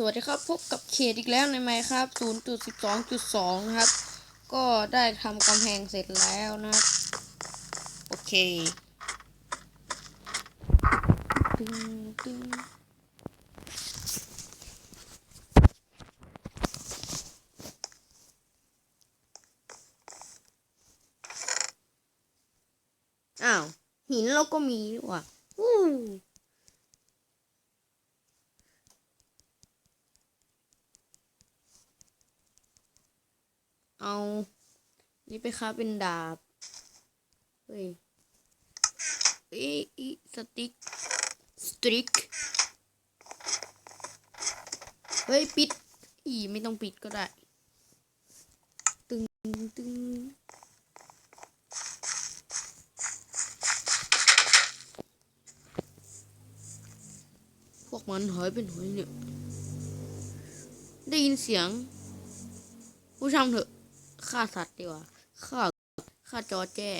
สวัสดีครับ พบกับเขตอีกแล้วในไมค์ครับ 0.12.2 นะครับ ก็ได้ทำกำแพงเสร็จแล้วนะ โอเคตึงตึงอ้าว หินเราก็มีว่ะอู้ เอา นี่ไปค้าเป็นดาบ เฮ้ยเอ้ยอีสติ๊ก สติ๊ก เฮ้ย ปิด อีไม่ต้องปิดก็ได้ ตึงตึงพวกมันหายไปไหนเนี่ย ได้ยินเสียง ผู้ชมเถอะ ฆ่าสัตว์ดีกว่าฆ่าฆ่าจอแจ้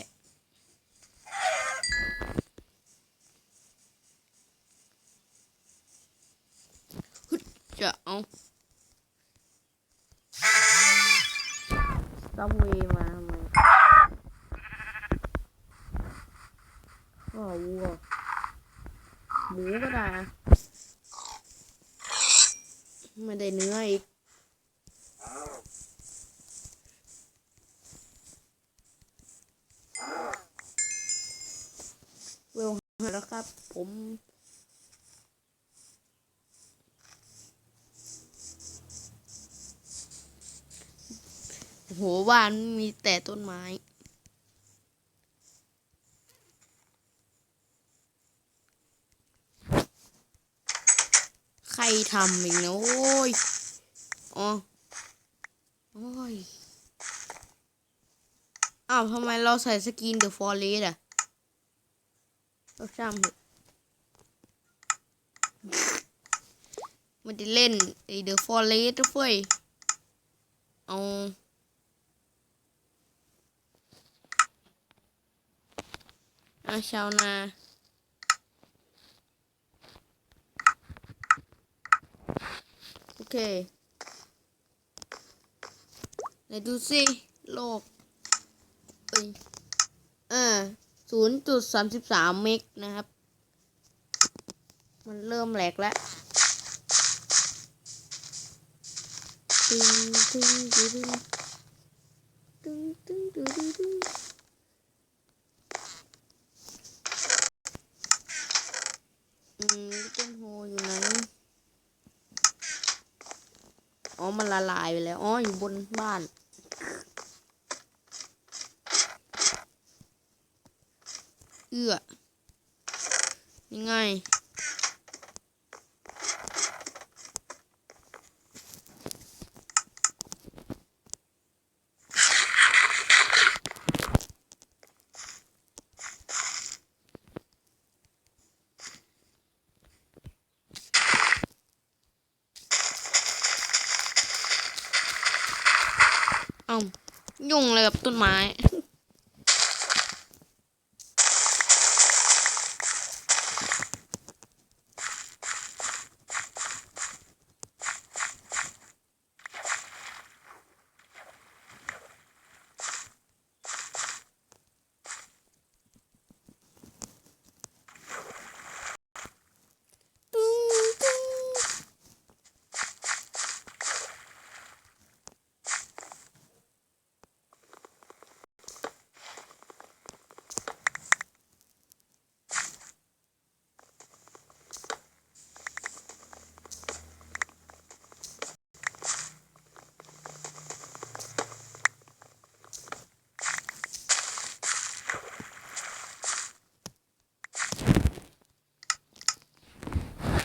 ฮึดจะเอาซับเวย์มาทำไมข้าวัวหมูก็ได้นะไม่ได้เนื้ออีก เวลหา แล้วครับ ผมโหบ้านมีแต่ต้นไม้ใครทำอีกนะโอ้ยอ๋อโอ้ย อ้าวทำไมเราใส่สกินเดอะฟอร์เรสอะ ก็ช่างเถอะมันจะเล่นไอเดอะฟอร์เรสต์เฟ้ยเอาอาชาวนาโอเคไหนดูสิโลกเอ้ยอ่า ศูนย์จุดสามสิบสามเมกนะครับ มันเริ่มแหลกแล้วตึงตึงตึงตึงตึงตึงตึงอืมต้นโฮอยู่ไหนอ๋อ มันละลายไปแล้ว อ๋อ อยู่บนบ้าน เอื้อยังไง เอายุ่งอะไรกับต้นไม้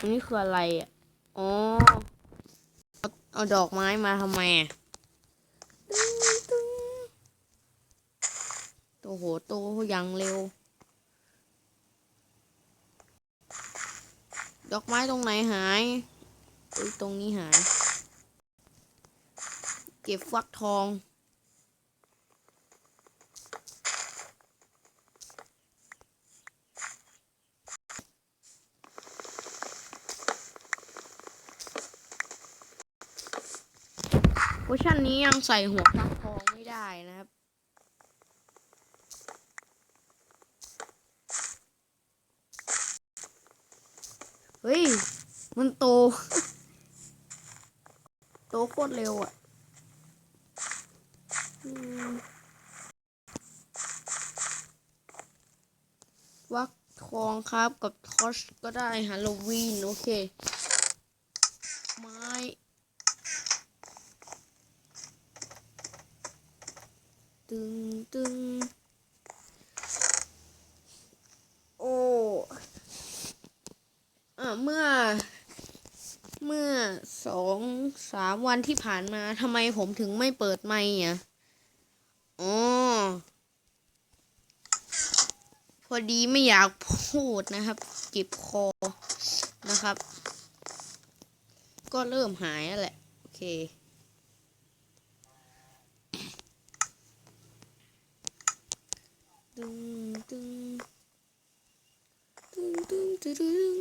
อันนี้คืออะไรอะ อ๋อ เอาดอกไม้มาทำไมอะตึ้งตึ้งโอ้โห โตอย่างเร็ว ดอกไม้ตรงไหนหายเอ้ยตรงนี้หาย เก็บฟักทอง เวอร์ชั นี้ยังใส่หัวฟักทองไม่ได้นะครับ เฮ้ย มันโต โตโคตรเร็วอะวักทองครับกับทอชก็ได้ฮาโลวีน โอเค ไม้ ตึงตึงโอ้อะ เมื่อ เมื่อสองสามวันที่ผ่านมาทำไมผมถึงไม่เปิดไมค์อะอ๋อพอดีไม่อยากพูดนะครับเจ็บคอนะครับ ก็เริ่มหายแล้วแหละ โอเคตึงตึงตึงตึงตึงตึง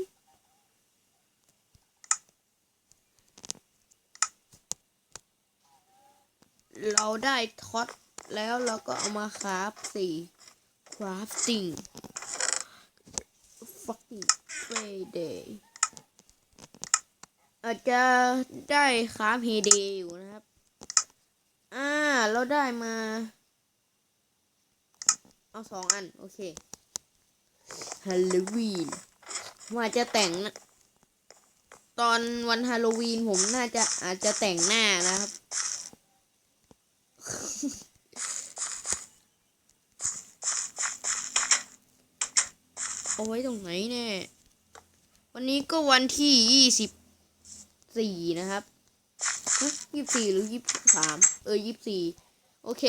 เราได้ท็อตแล้วเราก็เอามาคราฟสี่ crafting fucking Friday อาจจะได้คราฟเฮเดย์อยู่นะครับ อ่า เราได้มา เอาสองอัน โอเคฮาโลวีนว่าจะแต่งนะตอนวันฮาโลวีนผมน่าจะอาจจะแต่งหน้านะครับ เอาไว้ตรงไหนแน่วันนี้ก็วันที่ยี่สิบสี่นะครับยี่สี่หรือยี่สามเออยี่สี่โอเค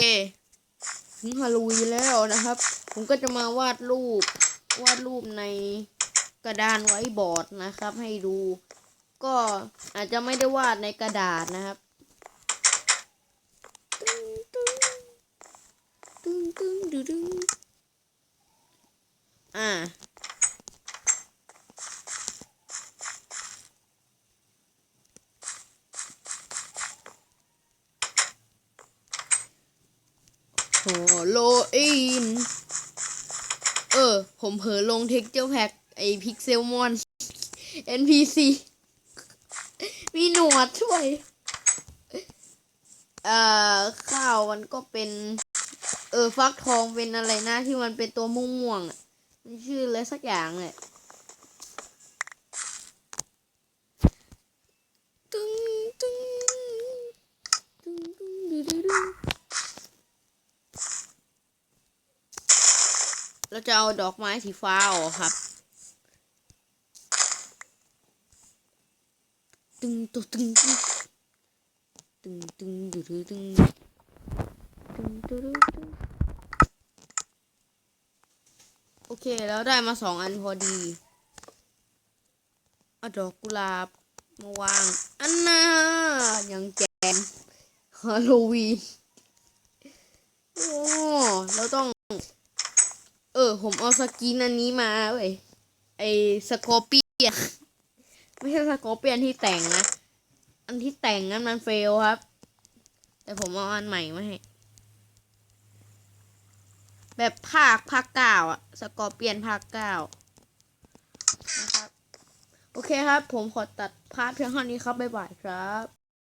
ถึงฮาโลวีนแล้วนะครับ ผมก็จะมาวาดรูป วาดรูปในกระดานไว้บอร์ดนะครับ ให้ดู ก็อาจจะไม่ได้วาดในกระดาษนะครับ ตึ้งตึ้ง ตึ้งดึงดึงอ่าฮโลอิน เออ ผมเผลอลงเท็กเจอร์แพ็กไอพิกเซลมอน NPC มีหนวดช่วย เอ่อ ข้าวมันก็เป็น เออฟักทองเป็นอะไรนะที่มันเป็นตัวม่วงม่วงอะมัชื่ออะไรสักอย่างเลยตึ้งตึ้งตึงตึงดึดึดึเราจะเอาดอกไม้สีฟ้าออกครับ ตึงตึงตึงตึงตึงดึดึดึงตึงตึงตึง เค แล้วได้มาสองอันพอดี เอาดอกกุหลาบมาวาง อันน่ายังแจมฮาโลวีนโอ้เราต้อง เออ ผมเอาสกินอันนี้มาเว้ย ไอสกอร์เปียนไม่ใช่สกอร์เปียนที่แต่งนะ อันที่แต่งนั้นมันเฟลครับ แต่ผมเอาอันใหม่มาให้ แบบภาคภาคเก้าอะสกอร์เปียนภาคเก้านะครับ โอเคครับ ผมขอตัดพาร์ทเพียงเท่านี้ครับ บ๊ายบายครับ